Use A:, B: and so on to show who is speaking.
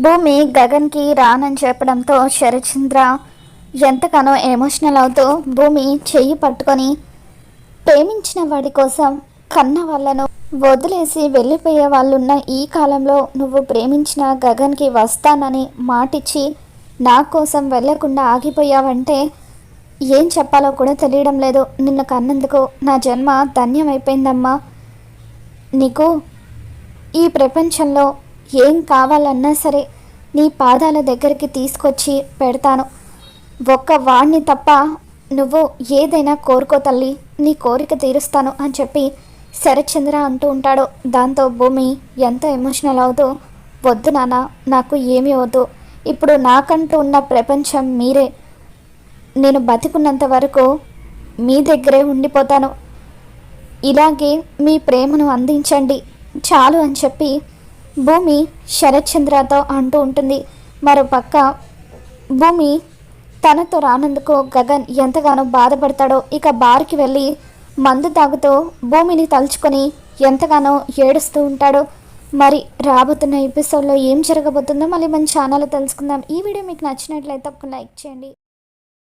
A: భూమి గగన్కి రానని చెప్పడంతో శరచంద్ర ఎంతగానో ఎమోషనల్ అవుతూ భూమి చెయ్యి పట్టుకొని ప్రేమించిన వాడి కోసం కన్న వాళ్ళను వదిలేసి వెళ్ళిపోయే వాళ్ళున్న ఈ కాలంలో నువ్వు ప్రేమించిన గగన్కి వస్తానని మాటిచ్చి నా కోసం వెళ్ళకుండా ఆగిపోయావంటే ఏం చెప్పాలో కూడా తెలియడం లేదు. నిన్ను కన్నందుకు నా జన్మ ధన్యమైపోయిందమ్మా. నీకు ఈ ప్రపంచంలో ఏం కావాలన్నా సరే నీ పాదాల దగ్గరికి తీసుకొచ్చి పెడతాను. ఒక్క వాణ్ణి తప్ప నువ్వు ఏదైనా కోరుకో తల్లి నీ కోరిక తీరుస్తాను అని చెప్పి శరత్చంద్ర అంటూ ఉంటాడు. దాంతో భూమి ఎంత ఎమోషనల్ అవుతూ వద్దు నాన్న నాకు ఏమీ వద్దు. ఇప్పుడు నాకంటూ ఉన్న ప్రపంచం మీరే. నేను బతికున్నంత వరకు మీ దగ్గరే ఉండిపోతాను. ఇలాగే మీ ప్రేమను అందించండి చాలు అని చెప్పి భూమి శరత్చంద్రతో అంటూ ఉంటుంది. మరోపక్క భూమి తనతో రానందుకు గగన్ ఎంతగానో బాధపడతాడో ఇక బార్కి వెళ్ళి మందు తాగుతూ భూమిని తలుచుకొని ఎంతగానో ఏడుస్తూ ఉంటాడు. మరి రాబోతున్న ఎపిసోడ్లో ఏం జరగబోతుందో మళ్ళీ మన ఛానల్లో తెలుసుకుందాం. ఈ వీడియో మీకు నచ్చినట్లయితే ఒక లైక్ చేయండి.